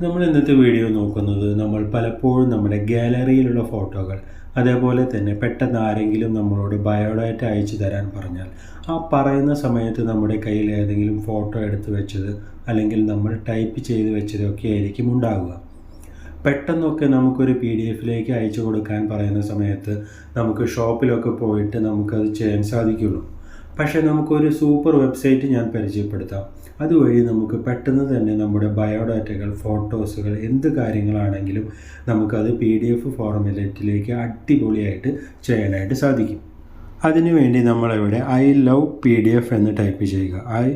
നമ്മൾ ഇന്നത്തെ വീഡിയോ നോക്കുന്നത് നമ്മൾ പലപ്പോഴും നമ്മുടെ ഗാലറിയിലുള്ള ഫോട്ടോകൾ അതേപോലെ തന്നെ പെട്ടെന്ന് ആരെങ്കിലും നമ്മളോട് ബയോഡാറ്റ അയച്ചു തരാൻ പറഞ്ഞാൽ ആ പറയുന്ന സമയത്ത് നമ്മുടെ കയ്യിൽ ഏതെങ്കിലും ഫോട്ടോ എടുത്തു വെച്ചത് അല്ലെങ്കിൽ നമ്മൾ ടൈപ്പ് ചെയ്ത് വെച്ചതൊക്കെ ആയിരിക്കും ഉണ്ടാവുക. പെട്ടെന്നൊക്കെ നമുക്കൊരു പി ഡി എഫിലേക്ക് അയച്ചു കൊടുക്കാൻ പറയുന്ന സമയത്ത് നമുക്ക് ഷോപ്പിലൊക്കെ പോയിട്ട് നമുക്കത് ചെയ്യാൻ സാധിക്കുള്ളൂ. പക്ഷേ നമുക്കൊരു സൂപ്പർ വെബ്സൈറ്റ് ഞാൻ പരിചയപ്പെടുത്താം. അതുവഴി നമുക്ക് പെട്ടെന്ന് തന്നെ നമ്മുടെ ബയോഡാറ്റകൾ ഫോട്ടോസുകൾ എന്ത് കാര്യങ്ങളാണെങ്കിലും നമുക്കത് പി ഡി എഫ് ഫോർമുലേറ്റിലേക്ക് അടിപൊളിയായിട്ട് ചെയ്യാനായിട്ട് സാധിക്കും. അതിനുവേണ്ടി നമ്മളിവിടെ I love P D F എന്ന് ടൈപ്പ് ചെയ്യുക. I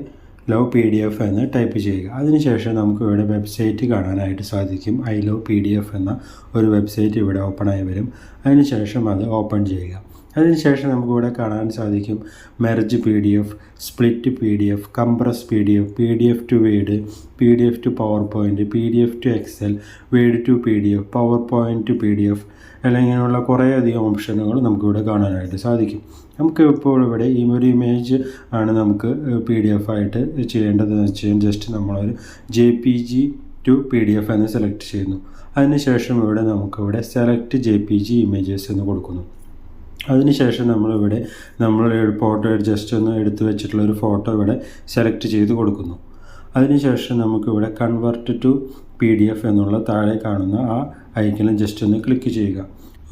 love P D F എന്ന് ടൈപ്പ് ചെയ്യുക. അതിനുശേഷം നമുക്ക് ഇവിടെ വെബ്സൈറ്റ് കാണാനായിട്ട് സാധിക്കും. I love P D F എന്ന ഒരു വെബ്സൈറ്റ് ഇവിടെ ഓപ്പണായി വരും. അതിനുശേഷം അത് ഓപ്പൺ ചെയ്യുക. അതിനുശേഷം നമുക്കിവിടെ കാണാൻ സാധിക്കും merge P D F split P D F compress P D F P D F to word P D F to power point P D F to excel word to P D F power point to P D F അല്ലെങ്കിൽ ഇങ്ങനെയുള്ള കുറേയധികം ഓപ്ഷനുകൾ നമുക്കിവിടെ കാണാനായിട്ട് സാധിക്കും നമുക്ക് ഇപ്പോൾ ഇവിടെ ഈ ഒരു ഇമേജ് ആണ് നമുക്ക് പി ഡി എഫ് ആയിട്ട് ചെയ്യേണ്ടതെന്ന് വെച്ചാൽ ജസ്റ്റ് നമ്മളൊരു J P G to P D F എന്ന് സെലക്ട് ചെയ്യുന്നു അതിനുശേഷം ഇവിടെ നമുക്കിവിടെ select J P G images എന്ന് കൊടുക്കുന്നു അതിനുശേഷം നമ്മളിവിടെ നമ്മൾ ഫോട്ടോ ജസ്റ്റ് ഒന്ന് എടുത്തു വെച്ചിട്ടുള്ള ഒരു ഫോട്ടോ ഇവിടെ സെലക്ട് ചെയ്ത് കൊടുക്കുന്നു. അതിനുശേഷം നമുക്കിവിടെ convert to P D F എന്നുള്ള താഴെ കാണുന്ന ആ ഐക്കണിൽ ജസ്റ്റ് ഒന്ന് ക്ലിക്ക് ചെയ്യുക.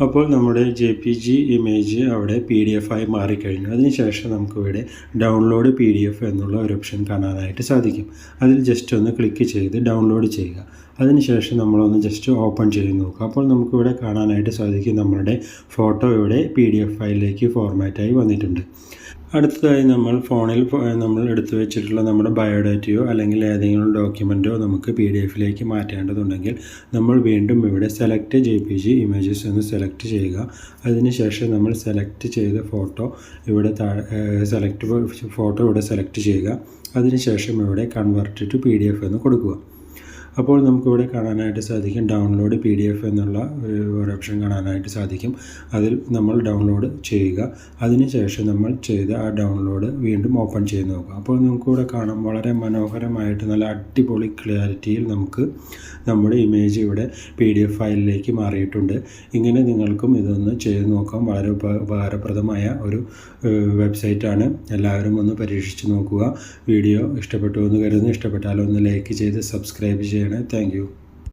അപ്പോൾ നമ്മുടെ ജെ പി ജി ഇമേജ് അവിടെ പി ഡി എഫ് ആയി മാറിക്കഴിഞ്ഞു. അതിനുശേഷം നമുക്കിവിടെ ഡൗൺലോഡ് പി ഡി എഫ് എന്നുള്ള ഒരു ഓപ്ഷൻ കാണാനായിട്ട് സാധിക്കും. അതിൽ ജസ്റ്റ് ഒന്ന് ക്ലിക്ക് ചെയ്ത് ഡൗൺലോഡ് ചെയ്യുക. അതിനുശേഷം നമ്മളൊന്ന് ജസ്റ്റ് ഓപ്പൺ ചെയ്ത് നോക്കുക. അപ്പോൾ നമുക്കിവിടെ കാണാനായിട്ട് സാധിക്കും നമ്മളുടെ ഫോട്ടോ ഇവിടെ പി ഡി എഫ് ഫയലിലേക്ക് ഫോർമാറ്റായി വന്നിട്ടുണ്ട്. അടുത്തതായി നമ്മൾ ഫോണിൽ നമ്മൾ എടുത്തു വെച്ചിട്ടുള്ള നമ്മുടെ ബയോഡാറ്റയോ അല്ലെങ്കിൽ ഏതെങ്കിലും ഡോക്യുമെന്റോ നമുക്ക് പി ഡി എഫിലേക്ക് മാറ്റേണ്ടതുണ്ടെങ്കിൽ നമ്മൾ വീണ്ടും ഇവിടെ select J P G images എന്ന് സെലക്ട് ചെയ്യുക. അതിനുശേഷം നമ്മൾ സെലക്ട് ചെയ്ത ഫോട്ടോ ഇവിടെ സെലക്ട് ഫോട്ടോ ഇവിടെ സെലക്ട് ചെയ്യുക. അതിനുശേഷം ഇവിടെ convert to P D F എന്ന് കൊടുക്കുക. അപ്പോൾ നമുക്കിവിടെ കാണാനായിട്ട് സാധിക്കും ഡൗൺലോഡ് പി ഡി എഫ് എന്നുള്ള ഒരു ഓപ്ഷൻ കാണാനായിട്ട് സാധിക്കും. അതിൽ നമ്മൾ ഡൗൺലോഡ് ചെയ്യുക. അതിനുശേഷം നമ്മൾ ചെയ്ത ആ ഡൗൺലോഡ് വീണ്ടും ഓപ്പൺ ചെയ്ത് നോക്കുക. അപ്പോൾ നമുക്കിവിടെ കാണാം വളരെ മനോഹരമായിട്ട് നല്ല അടിപൊളി ക്ലിയാരിറ്റിയിൽ നമുക്ക് നമ്മുടെ ഇമേജ് ഇവിടെ പി ഡി എഫ് ഫയലിലേക്ക് മാറിയിട്ടുണ്ട്. ഇങ്ങനെ നിങ്ങൾക്കും ഇതൊന്ന് ചെയ്ത് നോക്കാം. വളരെ ഉപകാരപ്രദമായ ഒരു വെബ്സൈറ്റാണ് എല്ലാവരും ഒന്ന് പരീക്ഷിച്ച് നോക്കുക. വീഡിയോ ഇഷ്ടപ്പെട്ടു എന്ന് കരുതുന്നു. ഇഷ്ടപ്പെട്ടാൽ ഒന്ന് ലൈക്ക് ചെയ്ത് സബ്സ്ക്രൈബ് ചെയ്യണേ താങ്ക്